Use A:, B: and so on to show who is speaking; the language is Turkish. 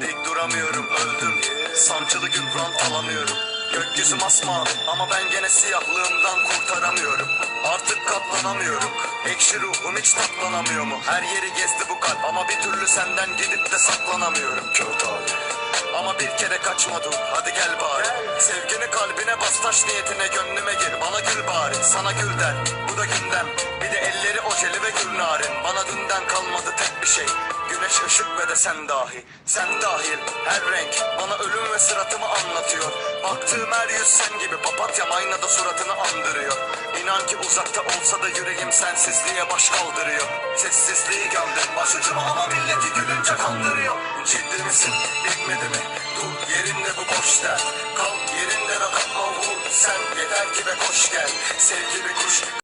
A: Dik duramıyorum öldüm. Sancılı gün alamıyorum. Gökyüzü masmavi ama ben gene siyahlığımdan kurtaramıyorum. Artık katlanamıyorum. Ekşi ruhum hiç tatlanamıyor mu? Her yeri gezdi bu kalp ama bir türlü senden gidip de saklanamıyorum. Kört abi ama bir kere kaçma dur hadi gel bari. Sevgini kalbine bas taş niyetine gönlüme gir gül bari sana gül der Bu da gündem bir de elleri ojeli ve gül narin. Bana dünden kalmadı tek bir şey. Güneş ışık ve de sen dahi Sen dahil her renk bana ölüm ve sıratımı anlatıyor. Baktığım her yüz sen gibi papatyam aynada suratını andırıyor. İnan ki uzakta olsa da yüreğim sensizliğe baş kaldırıyor. Sessizliği gömdüm başucuma ama milleti gülünce kandırıyor. Ciddi misin bitmedi mi? Dur yerinde bu boş der Kalk sen yeter ki be koş gel. Sevgili kuş